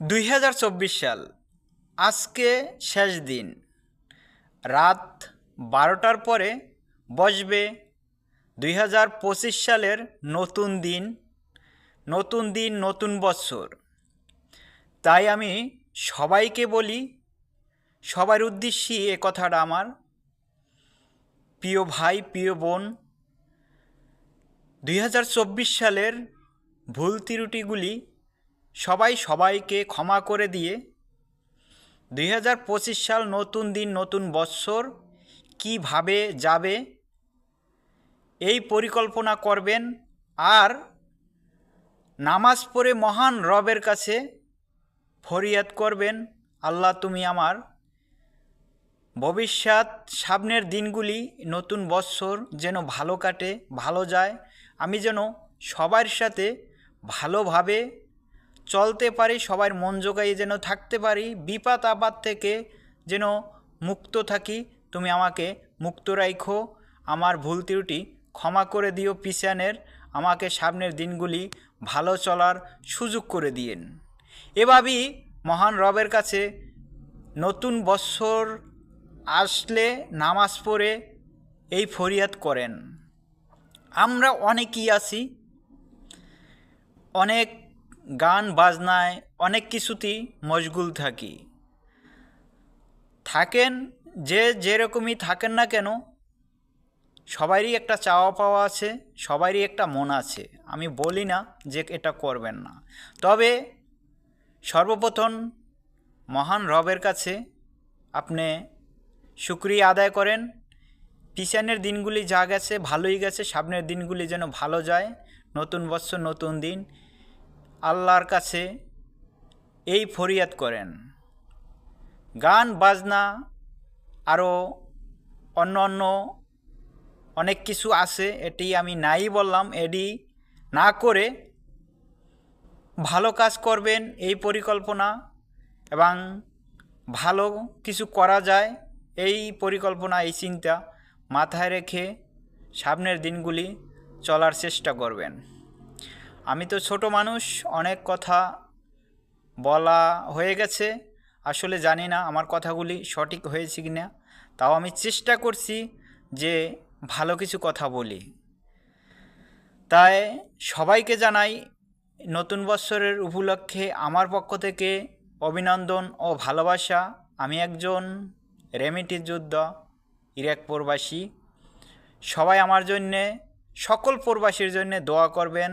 দুই হাজার চব্বিশ সাল। আজকে শেষ দিন। রাত বারোটার পরে বসবে দুই হাজার পঁচিশ সালের নতুন দিন নতুন দিন, নতুন বৎসর তাই আমি সবাইকে বলি, সবার উদ্দেশ্যে এ কথাটা আমার। প্রিয় ভাই, প্রিয় বোন, দুই হাজার চব্বিশ সালের ভুল ত্রুটিগুলি সবাই সবাইকে ক্ষমা করে দিয়ে দুই হাজার পঁচিশ সাল নতুন দিন, নতুন বৎসর কীভাবে যাবে, এই পরিকল্পনা করবেন আর নামাজ পড়ে মহান রবের কাছে ফরিয়াদ করবেন, আল্লাহ তুমি আমার ভবিষ্যৎ সামনের দিনগুলি, নতুন বৎসর যেন ভালো কাটে, ভালো যায়, আমি যেন সবার সাথে ভালোভাবে চলতে পারি, সবার মন জোগাইয়ে যেন থাকতে পারি বিপাত আপদ থেকে যেন মুক্ত থাকি, তুমি আমাকে মুক্ত রাখো আমার ভুল ত্রুটি ক্ষমা করে দিও পিছানের, আমাকে সামনের দিনগুলি ভালো চলার সুযোগ করে দিয়েন। এভাবেই মহান রবের কাছে নতুন বৎসর আসলে নামাজ পড়ে এই ফরিয়াদ করেন। আমরা অনেকেই আছি, অনেক গান, বাজনায় অনেক কিছুতেই মশগুল থাকি। থাকেন যে যেরকমই থাকেন না কেন, সবারই একটা চাওয়া পাওয়া আছে, সবারই একটা মন আছে। আমি বলি না যে এটা করবেন না। তবে সর্বপ্রথম মহান রবের কাছে আপনি শুক্রিয়া আদায় করেন। পিছনের দিনগুলি যা গেছে, ভালোই গেছে, সামনের দিনগুলি যেন ভালো যায়। নতুন বছর, নতুন দিন আল্লাহর কাছে এই ফরিয়াদ করেন। গান, বাজনা আরও অন্য অন্য অনেক কিছু আছে, এটি আমি নাই বললাম, এটি না করে ভালো কাজ করবেন, এই পরিকল্পনা এবং ভালো কিছু করা যায়, এই পরিকল্পনা, এই চিন্তা মাথায় রেখে সামনের দিনগুলি চলার চেষ্টা করবেন। আমি তো ছোট মানুষ, অনেক কথা বলা হয়ে গেছে। আসলে জানি না আমার কথাগুলি সঠিক হয়েছে কি না তাও আমি চেষ্টা করছি যে ভালো কিছু কথা বলি। তাই সবাইকে জানাই নতুন বৎসরের উপলক্ষে আমার পক্ষ থেকে অভিনন্দন ও ভালোবাসা। আমি একজন রেমিটি যোদ্ধা ইরাক প্রবাসী। সবাই আমার জন্যে, সকল প্রবাসীর জন্যে দোয়া করবেন।